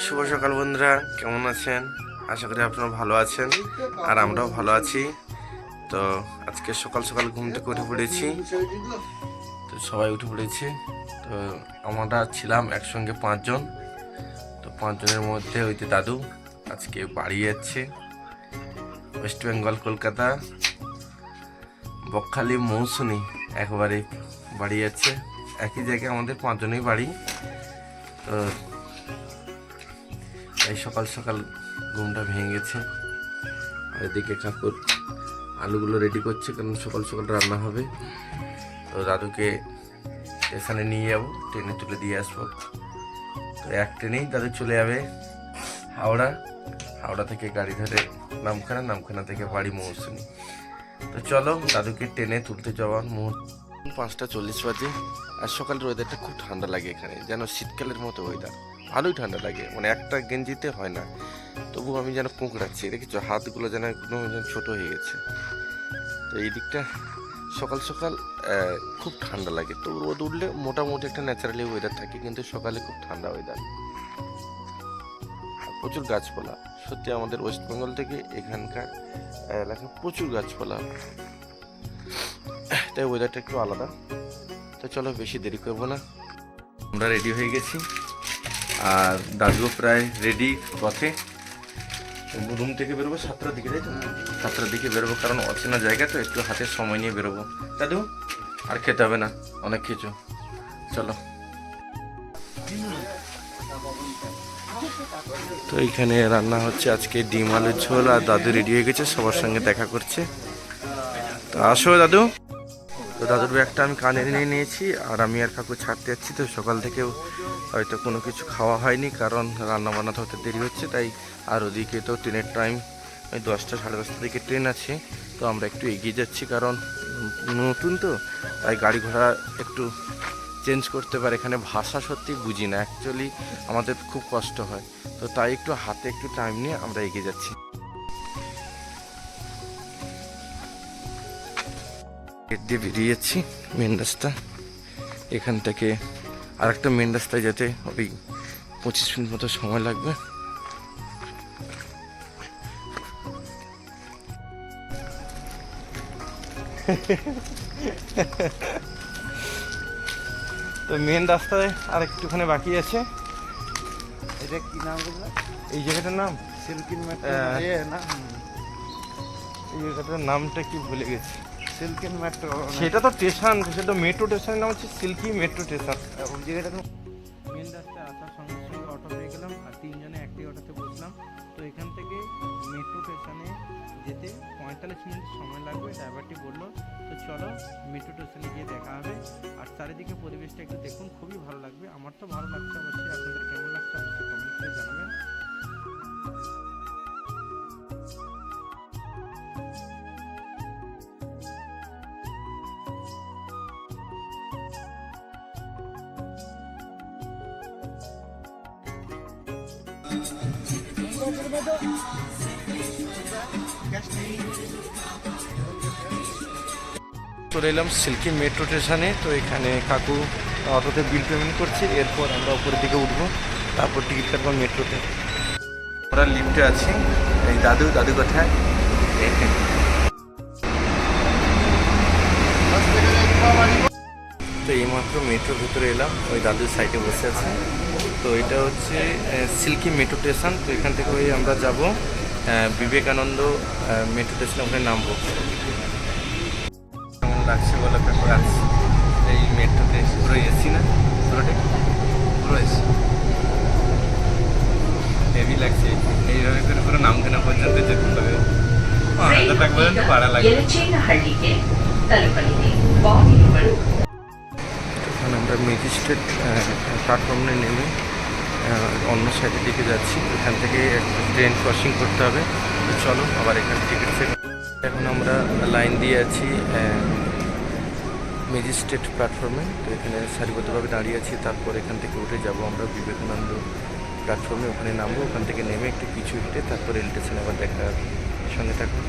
শুভ সকাল বন্ধুরা, কেমন আছেন? আশা করি আপনারা ভালো আছেন আর আমরাও ভালো আছি। তো আজকে সকাল সকাল ঘুম থেকে উঠে পড়েছি। তো সবাই উঠে পড়েছে। তো আমরা ছিলাম একসঙ্গে পাঁচজন। তো পাঁচজনের মধ্যে ওই যে দাদু আজকে বাড়ি যাচ্ছে। ওয়েস্ট বেঙ্গল, কলকাতা। বকখালি, মৌসুমি একবারে বাড়ি যাচ্ছে। একই জায়গায় আমাদের পাঁচজনেই বাড়ি। তো এই সকাল সকাল ঘুমটা ভেঙে গেছে আর এদিকে কাকুর আলুগুলো রেডি করছে, কারণ সকাল সকাল রান্না হবে। তো দাদুকে স্টেশনে নিয়ে যাব ট্রেনে তুলে দিয়ে আসব। তো এক ট্রেনেই দাদু চলে যাবে হাওড়া। হাওড়া থেকে গাড়ি ধরে নামখানা নামখানা থেকে বাড়ি মৌসুমি। তো চলো, দাদুকে ট্রেনে তুলতে যাওয়ার মুহূর্ত। পাঁচটা চল্লিশ বাজে, আর সকালের ওয়েদারটা খুব ঠান্ডা লাগে এখানে, যেন শীতকালের মতো ওয়েদার ভালোই ঠান্ডা লাগে। মানে একটা গেঞ্জিতে হয় না। তবু আমি যেন কুঁকড়াচ্ছি। দেখেছ, হাতগুলো যেন একদম যেন ছোট হয়ে গেছে। তো এই দিকটা সকাল সকাল খুব ঠান্ডা লাগে। তো রোদ উঠলে মোটামুটি একটা ন্যাচারালি ওয়েদার থাকে, কিন্তু সকালে খুব ঠান্ডা ওয়েদার প্রচুর গাছপালা। সত্যি আমাদের ওয়েস্ট বেঙ্গল থেকে এখানকার এলাকায় প্রচুর গাছপালা। তাই ওয়েদারটা একটু আলাদা। তো চলো, বেশি দেরি করব না। আমরা রেডি হয়ে গেছি। আর দাদুও প্রায় রেডি পথে। রুম থেকে বেরোবো সাতটার দিকে, তাই তো? সাতটার দিকে বেরোবো, কারণ অচেনা জায়গা তো, একটু হাতে সময় নিয়ে বেরোবো। দাদু, আর খেতে হবে না, অনেক কিছু। চলো। তো এইখানে রান্না হচ্ছে আজকে ডিম আলুর ঝোল, আর দাদু রেডি হয়ে গেছে, সবার সঙ্গে দেখা করছে। তো আসো দাদু। তো দাদুর ব্যাগটা আমি কানে নিয়ে নিয়েছি, আর আমি আর কাকু ছাড়তে যাচ্ছি, তো সকাল থেকেও হয়তো কোনো কিছু খাওয়া হয়নি, কারণ রান্না বান্না হতে দেরি হচ্ছে, তাই আর ওদিকে তো ট্রেনের টাইম, ওই দশটা সাড়ে দশটার দিকে ট্রেন আছে, তো আমরা একটু এগিয়ে যাচ্ছি, কারণ নতুন তো, তাই গাড়ি ঘোড়া একটু চেঞ্জ করতে পারে, এখানে ভাষা সত্যি বুঝি না অ্যাকচুয়ালি আমাদের খুব কষ্ট হয়, তো তাই একটু হাতে একটু টাইম নিয়ে আমরা এগিয়ে যাচ্ছি। দিয়ে বেরিয়ে যাচ্ছি মেন রাস্তা। এখান থেকে আর একটা মেন রাস্তায় যেতে ওই পঁচিশ মিনিট মতো সময় লাগবে। তো মেন রাস্তায় আর একটুখানি বাকি আছে। এটা কি নাম এই জায়গাটার নাম? সিল্কিন না? এই জায়গাটার নামটা কি ভুলে গেছি। সিল্কিন মেট্রো সেটা তো স্টেশন সেটা মেট্রো স্টেশনের নাম হচ্ছে সিল্কি মেট্রো স্টেশন ওই জায়গাটা মেন রাস্তায় আসার সঙ্গে সঙ্গে অটো পেয়ে গেলাম আর তিনজনে একটি অটোতে বসলাম। তো এখান থেকে মেট্রো স্টেশনে যেতে পঁয়তাল্লিশ মিনিট সময় লাগবে ড্রাইভারটি বলল তো চলো মেট্রো স্টেশনে গিয়ে দেখা হবে। আর চারিদিকে পরিবেশটা একটু দেখুন খুবই ভালো লাগবে। আমার তো ভালো লাগছে অবশ্যই। আপনাদের কেমন লাগছে অবশ্যই কমেন্ট করে জানাবেন। চলে এলাম সিল্কি মেট্রো স্টেশনে। তো এখানে কাকু অটোতে বিল পেমেন্ট করছে। এরপর আমরা উপরের দিকে উঠবো। তারপর টিকিট কাটবো মেট্রোতে। আমরা লিফটে আছি। এই দাদু দাদু কোথায়? তো এইমাত্র মেট্রোর ভিতরে এলাম। ওই দাদুর সাইডে বসে আছে। তো এটা হচ্ছে সিল্কি মেট্রো স্টেশন। তো এখান থেকে ওই আমরা যাব বিবেকানন্দ মেট্রো স্টেশনে ওখানে নামব। কেমন লাগছে বলো? পেপার আছে এই মেট্রোতে পুরো এসি না? পুরোটাই? পুরো এসি হেভি লাগছে। এইভাবে করে পুরো নামখানা পর্যন্ত যেতে হবে। আমরা মেজিস্ট্রেট প্ল্যাটফর্মে নেমে অন্য সাইডের দিকে যাচ্ছি। এখান থেকে একটা ট্রেন ক্রসিং করতে হবে। তো চলো, আবার এখানে টিকিট এখন আমরা লাইন দিয়ে আছি ম্যাজিস্ট্রেট প্ল্যাটফর্মে তো এখানে সারিবদ্ধভাবে দাঁড়িয়ে আছি। তারপর এখান থেকে উঠে যাব আমরা বিবেকানন্দ প্ল্যাটফর্মে ওখানে নামবো। ওখান থেকে নেমে একটু পিছু হেঁটে তারপর রেল স্টেশনে আবার দেখা হবে সঙ্গে থাকুন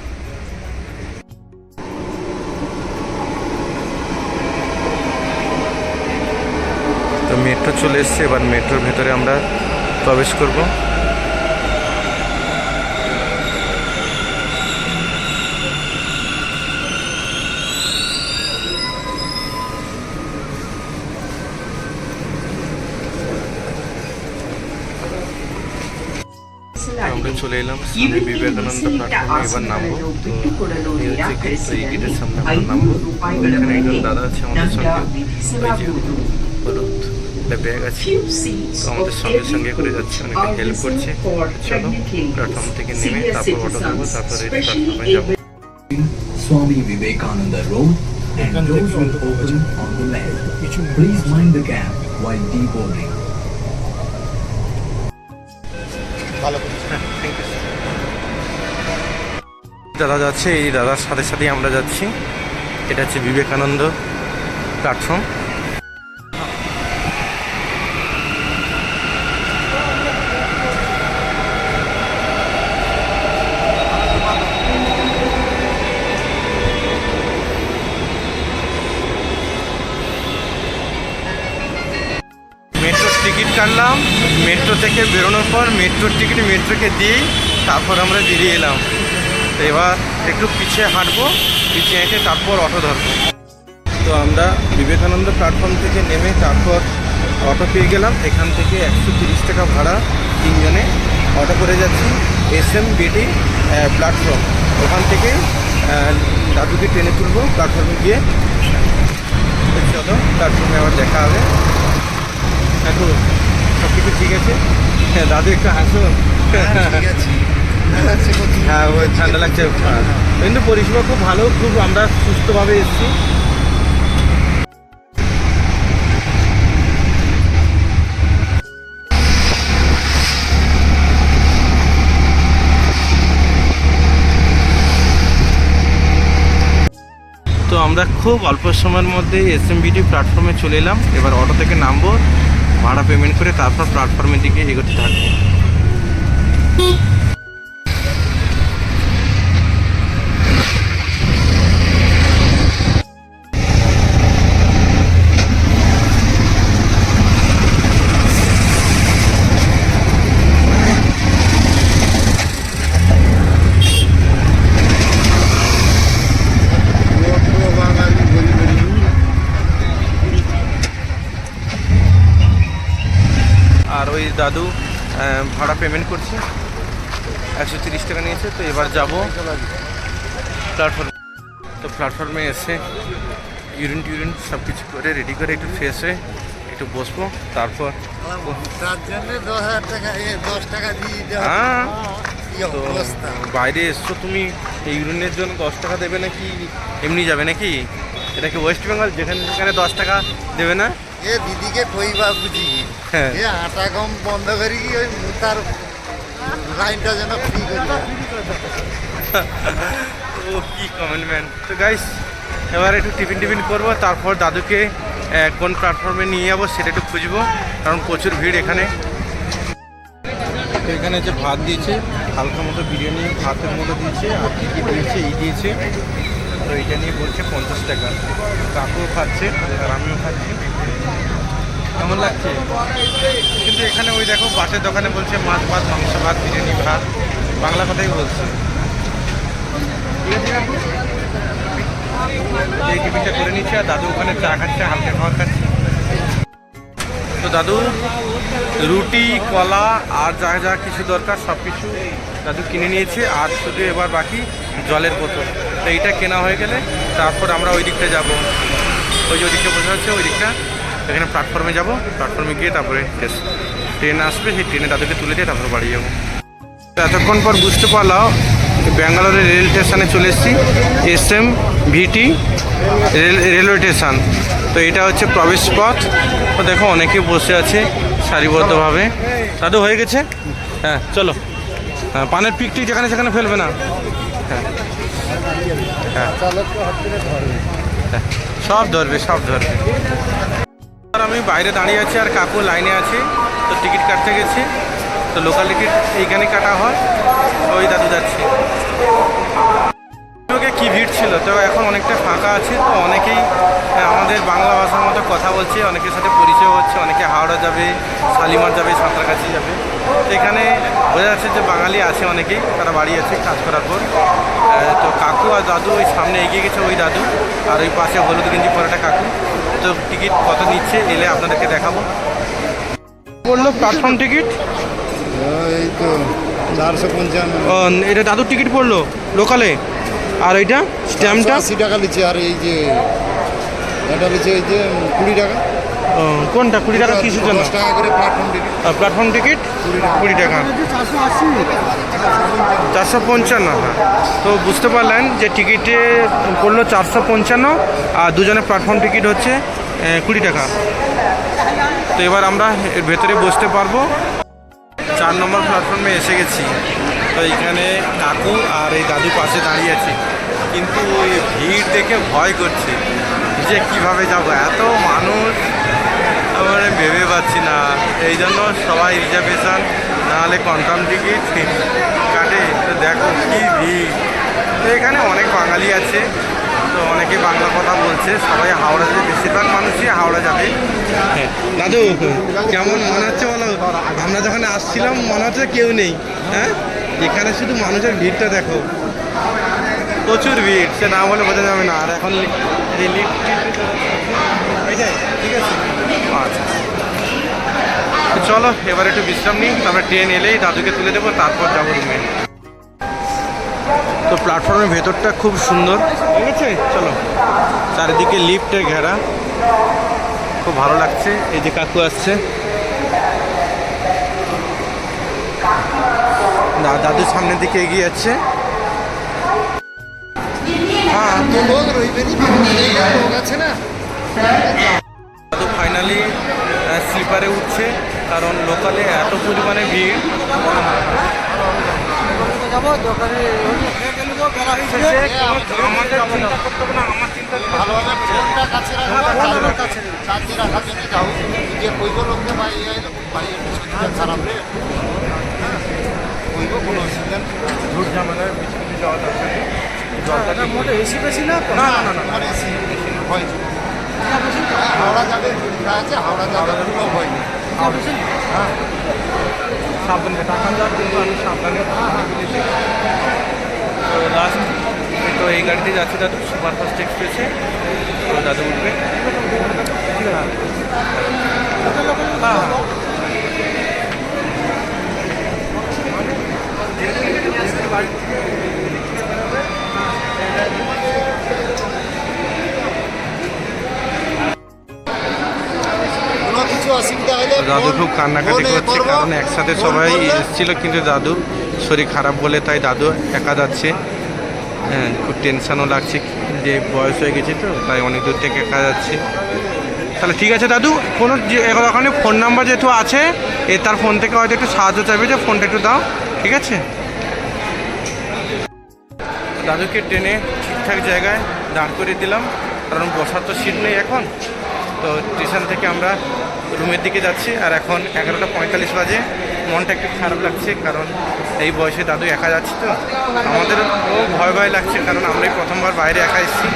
চলে এসছে এবার মেট্রোর ভেতরে আমরা প্রবেশ করব। আমরা চলে এলাম স্বামী বিবেকানন্দ প্ল্যাটফর্মে এবার নামবো। তো এই গেটের সামনে আমরা নামবো। এখানে একজন দাদা আছে আমাদের সঙ্গে। হলুদ একটা ব্যাগ আছে তো আমাদের সঙ্গে সঙ্গে করে যাচ্ছে অনেকটা হেল্প করছে। চলো প্ল্যাটফর্ম থেকে নেমে তারপর অটো ধরবো তারপর এই প্ল্যাটফর্মে যাব। Swami Vivekananda Road and doors will open on the left. Please mind the gap while deboarding. দাদা যাচ্ছে এই দাদার সাথে সাথেই আমরা যাচ্ছি। এটা হচ্ছে বিবেকানন্দ প্ল্যাটফর্ম মেট্রো থেকে বেরোনোর পর মেট্রোর টিকিট মেট্রোকে দিয়েই তারপর আমরা বেরিয়ে এলাম। তো এবার একটু পিছিয়ে হাঁটবো, পিছিয়ে হেঁটে তারপর অটো ধরবো। তো আমরা বিবেকানন্দ প্ল্যাটফর্ম থেকে নেমে তারপর অটো পেয়ে গেলাম। এখান থেকে একশো তিরিশ টাকা ভাড়া তিনজনে অটো করে যাচ্ছি। S M BT platform. ওখান থেকে দাদুকে ট্রেনে তুলবো, প্ল্যাটফর্মে গিয়ে। চলো, প্ল্যাটফর্মে আবার দেখা হবে। এখন সব কিছু ঠিক আছে। হ্যাঁ দাদু একটু হাসুন হ্যাঁ ওই ঠান্ডা লাগছে। হ্যাঁ। কিন্তু পরিষেবা খুব ভালো খুব আমরা সুস্থভাবে এসেছি। তো আমরা খুব অল্প সময়ের মধ্যে এস এম বিটি প্ল্যাটফর্মে চলে এলাম। এবার অটো থেকে নামবো। ভাড়া পেমেন্ট করে তারপর প্ল্যাটফর্মের দিকে এগোতে থাকব ভাড়া পেমেন্ট করছে। একশো তিরিশ টাকা নিয়েছে তো এবার যাব প্ল্যাটফর্ম তো প্ল্যাটফর্মে এসে ইউরিন টিউরিন সব কিছু করে রেডি করে একটু ফ্রেশ হয়ে একটু বসবো। তারপর হ্যাঁ। বাইরে এসছো তুমি এই ইউরিনের জন্য দশ টাকা দেবে নাকি এমনি যাবে নাকি? এটা কি ওয়েস্ট বেঙ্গল যেখানে সেখানে দশ টাকা দেবে না? এ দিদিকে কইবা বুঝি। এ আটা গম বন্ধ করি কি ওই তার লাইনটা যেন ফ্রি করে। ও কি কমেন্টম্যান তো গাইস এবার একটু টিফিন টিফিন করব তারপর দাদুকে কোন প্ল্যাটফর্মে নিয়ে যাব সেটা একটু খুঁজবো কারণ প্রচুর ভিড় এখানে। এখানে যে ভাত দিয়েছে হালকা মতো বিরিয়ানি ভাতের মতো দিয়েছে আর কী কী দিয়েছে এই দিয়েছে। তো এটা নিয়ে বলছে পঞ্চাশ টাকা। কাকুও খাচ্ছে আর আমিও খাচ্ছি। কেমন লাগছে? কিন্তু এখানে ওই দেখো বাসের দোকানে বলছে মাছ ভাত মাংস ভাত বিরিয়ানি ভাত। বাংলা কথাই বলছে। আছে? এই টিফিনটা করে নিচ্ছে আর দাদু ওখানে চা খাচ্ছে হালকা খাবার খাচ্ছে। তো দাদু রুটি কলা আর যা যা কিছু দরকার সব কিছু দাদু কিনে নিয়েছে আর শুধু এবার বাকি জলের বোতল। তো এইটা কেনা হয়ে গেলে তারপর আমরা ওই দিকটা যাব। ওই যে ওই দিকটা বোঝা যাচ্ছে ওই দিকটা এখানে প্ল্যাটফর্মে যাব প্ল্যাটফর্মে গিয়ে তারপরে ট্রেন আসবে সেই ট্রেনে তাদেরকে তুলে দিয়ে তারপরে বাড়ি যাব। এতক্ষণ পর বুঝতে পারলাম ব্যাঙ্গালোরের রেল স্টেশনে চলে এসেছি S M VT rail railway station. তো এটা হচ্ছে প্রবেশ পথ। তো দেখো অনেকে বসে আছে সারিবদ্ধভাবে। দাদু হয়ে গেছে? হ্যাঁ চলো। হ্যাঁ পানের পিকটি যেখানে সেখানে ফেলবে না। হ্যাঁ। হ্যাঁ। হ্যাঁ, সব ধরবে সব ধরবে। আমি বাইরে দাঁড়িয়ে আছি আর কাকু লাইনে আছে, তো টিকিট কাটতে গেছি, তো লোকাল টিকিট এইখানে কাটা হয় ওই দাদু যাচ্ছে। কি ভিড় ছিল? তো এখন অনেকটা ফাঁকা আছে, তো অনেকেই আমাদের বাংলা ভাষার মতো কথা বলছে, অনেকের সাথে পরিচয় হচ্ছে, অনেকে হাওড়া যাবে, শালিমার যাবে, সাঁতরাগাছি যাবে। এখানে বোঝা যাচ্ছে যে বাঙালি আছে অনেকেই, তারা বাড়ি আছে, কাজ করার পর। তো কাকু আর দাদু ওই সামনে এগিয়ে গেছে ওই দাদু, আর ওই পাশে হলুদ গেঞ্জি পরাটা কাকু। তো টিকিট কত নিচ্ছে এলে আপনাদেরকে দেখাবো। বলল প্ল্যাটফর্ম টিকিট এই তো চারশো পঞ্চান্ন। এটা দাদুর টিকিট পড়ল লোকালে আর এইটা? স্ট্যাম্পটা আশি টাকা নিচ্ছে আর এই যে এটা লিচে এই যে কুড়ি টাকা। কোনটা? কুড়ি টাকা কিছু জন্য? টাকা করে প্ল্যাটফর্ম টিকিট প্ল্যাটফর্ম টিকিট কুড়ি টাকা। চারশো পঞ্চান্ন হ্যাঁ। তো বুঝতে পারলেন যে টিকিটে পড়ল চারশো পঞ্চান্ন, আর দুজনের প্ল্যাটফর্ম টিকিট হচ্ছে কুড়ি টাকা। তো এবার আমরা এর ভেতরে বসতে পারব। চার নম্বর প্ল্যাটফর্মে এসে গেছি। তো এখানে কাকু আর এই দাদু পাশে দাঁড়িয়ে আছে। কিন্তু ওই ভিড় দেখে ভয় করছে যে কীভাবে যাব? এত মানুষ। মানে ভেবে পাচ্ছি না। এই জন্য সবাই রিজার্ভেশন নাহলে কনফার্ম টিকিট কাটে তো দেখো কী ভিড়। তো এখানে অনেক বাঙালি আছে, তো অনেকে বাংলা কথা বলছে, সবাই হাওড়া বেশিরভাগ মানুষই হাওড়া যাবে। দাদু, কেমন মনে হচ্ছে বলো? আমরা যখন আসছিলাম, মনে হচ্ছে কেউ নেই হ্যাঁ? এখানে শুধু মানুষের ভিড়টা দেখো। প্রচুর ভিড়, সে না বলে বোঝা যাবে না। আর এখন আচ্ছা। চলো, এবার একটু বিশ্রাম নিই, তারপরে ট্রেন এলেই দাদুকে তুলে দেবো, তারপর যাব রুমে তো প্ল্যাটফর্মের ভেতরটা খুব সুন্দর। ঠিক আছে? চলো। চারিদিকে লিফটের ঘেরা। খুব ভালো লাগছে। এই যে কাকু আসছে। না, দাদু সামনের দিকে এগিয়ে যাচ্ছে। তো আছে না দাদু ফাইনালি স্লিপারে উঠছে, কারণ লোকালে এত পরিমাণে ভিড়। খারাপ রে কোনো অসুবিধা ঝুট ঝামেলার বেশি যাওয়া দরকার জলটা এসি বেশি না? তো না, না, না, না। আমার এসি হয় হাওড়া যাবে আছে হাওড়া যাবে ভয় নেই। সাবধানে টাকা যাওয়ার কিন্তু আমি সাবধানে তো লাস্ট তো এই গাড়িতে যাচ্ছে দাদু সুপারফাস্ট এক্সপ্রেসে। তো দাদু উঠবে। হ্যাঁ। হ্যাঁ দাদু খুব কান্নাকাটি করছে কারণ একসাথে সবাই এসেছিল কিন্তু দাদু। শরীর খারাপ বলে তাই দাদু একা যাচ্ছে। হ্যাঁ খুব টেনশনও লাগছে যে বয়স হয়ে গেছে তো তাই অনেক দূর থেকে একা যাচ্ছে। তাহলে ঠিক আছে দাদু কোনো যে ওখানে ফোন নাম্বার যেহেতু আছে এ তার ফোন থেকে হয়তো একটু সাহায্য চাইবে যে ফোনটা একটু দাও ঠিক আছে? দাদুকে ট্রেনে ঠিকঠাক জায়গায় দাঁড় করে দিলাম কারণ বসার তো সিট নেই এখন। তো স্টেশন থেকে আমরা রুমের দিকে যাচ্ছি আর এখন এগারোটা পঁয়তাল্লিশ বাজে মনটা একটু খারাপ লাগছে কারণ এই বয়সে দাদু একা যাচ্ছে তো আমাদেরও ভয় ভয় লাগছে কারণ আমরাই প্রথমবার বাইরে একা এসেছি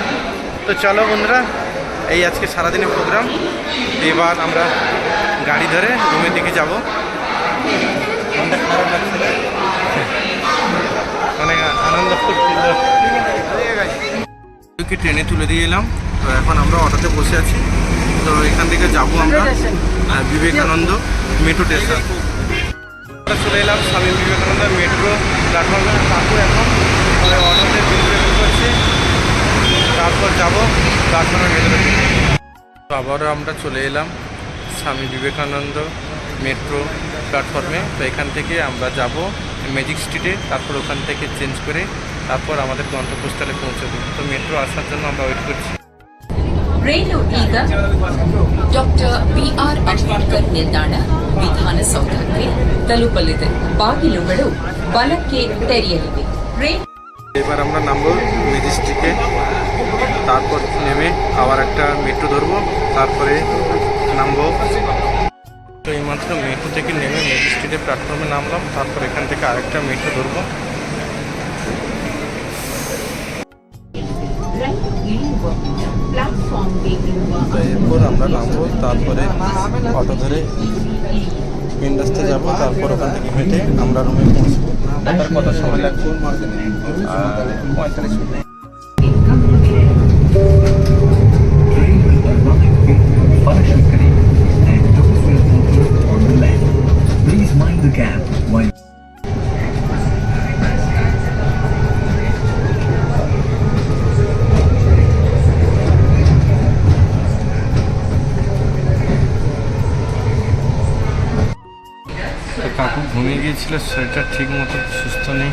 তো চলো বন্ধুরা এই আজকে সারাদিনের প্রোগ্রাম এবার আমরা গাড়ি ধরে রুমের দিকে যাব মনটা খারাপ লাগছে? অনেক আনন্দ ট্রেনে তুলে দিয়ে এলাম তো এখন আমরা অটোতে বসে আছি তো এখান থেকে যাব আমরা। Vivekananda metro station. আমরা চলে এলাম স্বামী বিবেকানন্দ মেট্রো প্ল্যাটফর্মে। কাকু এখন অটোতে বিল করছি। তারপর যাব প্ল্যাটফর্মের ভেতরে তো আবারও আমরা চলে এলাম স্বামী বিবেকানন্দ মেট্রো প্ল্যাটফর্মে। তো এখান থেকে আমরা যাব ম্যাজিক স্ট্রিটে তারপর ওখান থেকে চেঞ্জ করে তারপর আমাদের গন্তব্যস্থলে পৌঁছে পৌঁছবো তো মেট্রো আসার জন্য আমরা ওয়েট করছি। ರೈಲು ಈಗ ಡಾಕ್ಟರ್ ಬಿಆರ್ ಅಂಬೇಡ್ಕರ್ ನಿಲ್ದಾಣ ವಿಧಾನಸೌಧಕ್ಕೆ ತಲುಪಲಿದೆ ಬಾಗಿಲುಗಳು ಬಲಕ್ಕೆ ತೆರೆಯಲಿವೆ ರೈಲು এবার আমরা নামবো ম্যাজিস্ট্রিকে তারপর নেমে আবার একটা মেট্রো ধরবো তারপরে নামবো তো এইমাত্র মেট্রো থেকে নেমে ম্যাজিস্ট্রেটের প্ল্যাটফর্মে নামলাম তারপর এখান থেকে আরেকটা মেট্রো ধরবো আমরা নামবো, তারপরে অটো ধরে মেন রাস্তায় যাব, তারপর ওখান থেকে হেঁটে আমরা রুমে পৌঁছবো। তার কত সময় লাগবে পঁয়তাল্লিশ মিনিট। ঘুমিয়ে শরীরটা ঠিক মতো সুস্থ নেই।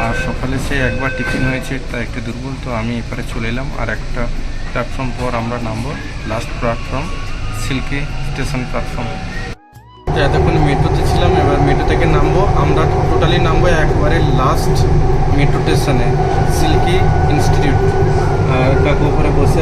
আর সকালে সে একবার টিফিন হয়েছে, তা একটু দুর্বল, তো আমি এপারে চলে এলাম। আর একটা প্ল্যাটফর্ম পর আমরা নামবো last platform silky station platform এতক্ষণ মেট্রোতে ছিলাম, এবার মেট্রো থেকে নামবো। আমরা টোটালি নামবো একবারে লাস্ট মেট্রো স্টেশনে সিল্কি ইনস্টিটিউট কাকু ওপরে বসে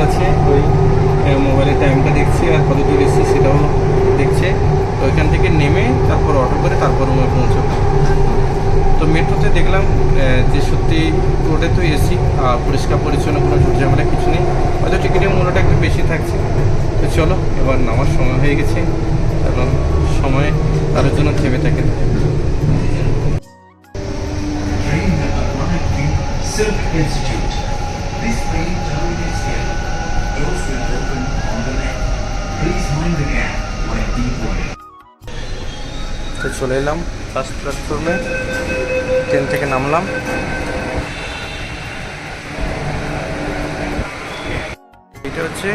তো চলে এলাম। ফার্স্ট প্ল্যাটফর্মে ট্রেন থেকে নামলাম। এটা হচ্ছে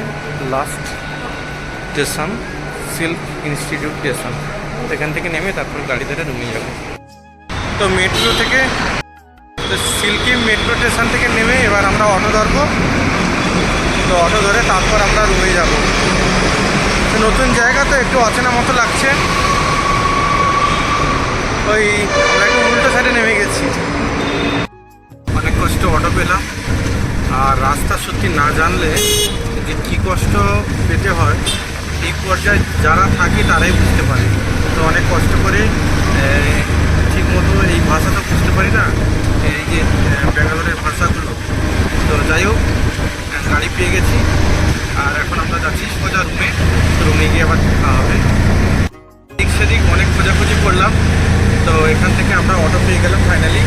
last station silk institute station এখান থেকে নেমে তারপর গাড়ি ধরে রুমে যাব। তো মেট্রো থেকে, তো সিল্কি মেট্রো স্টেশন থেকে নেমে এবার আমরা অটো ধরবো। তো অটো ধরে তারপর আমরা রুমে যাব। নতুন জায়গা তো একটু অচেনা মতো লাগছে। ওই একটু উল্টো সাইডে নেমে গেছি। অনেক কষ্ট অটো পেলাম। আর রাস্তা সত্যি না জানলে যে কী কষ্ট পেতে হয়, এই পর্যায়ে যারা থাকে তারাই বুঝতে পারে। তো অনেক কষ্ট করে ঠিক মতো এই ভাষা তো বুঝতে পারি না, এই যে ব্যাঙ্গালোরের ভাষাগুলো। তো যাই হোক, গাড়ি পেয়ে গেছি। আর এখন আমরা যাচ্ছি সোজা রুমে রুমে গিয়ে আবার দেখা হবে। দিক সেদিক অনেক খোঁজাখুঁজি করলাম। তো এখান থেকে আমরা অটো পেয়ে গেলাম ফাইনালি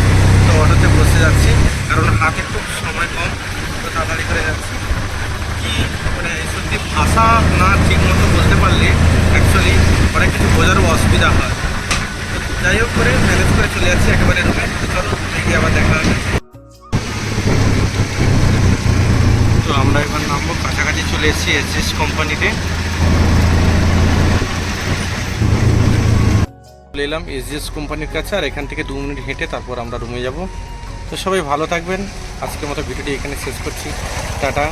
তো অটোতে বসে যাচ্ছি। কারণ হাতে খুব সময় কম। তো তাড়াতাড়ি করে যাচ্ছি। কি মানে সত্যি ভাষা না ঠিক মতো বলতে পারলে অ্যাকচুয়ালি অনেক কিছু বোঝারও অসুবিধা হয়। যাই হোক করে ম্যানেজ করে চলে যাচ্ছি একেবারে রুমে চলো রুমে গিয়ে আবার দেখা হবে। তো আমরা এবার নামবো। কাছাকাছি চলে এসেছি এসএস কোম্পানিতে চলে এলাম এসজিএস কোম্পানির কাছে, আর এখান থেকে দু মিনিট হেঁটে তারপর আমরা রুমে যাব। তো সবাই ভালো থাকবেন। আজকের মতো ভিডিওটি এখানে শেষ করছি। টাটা।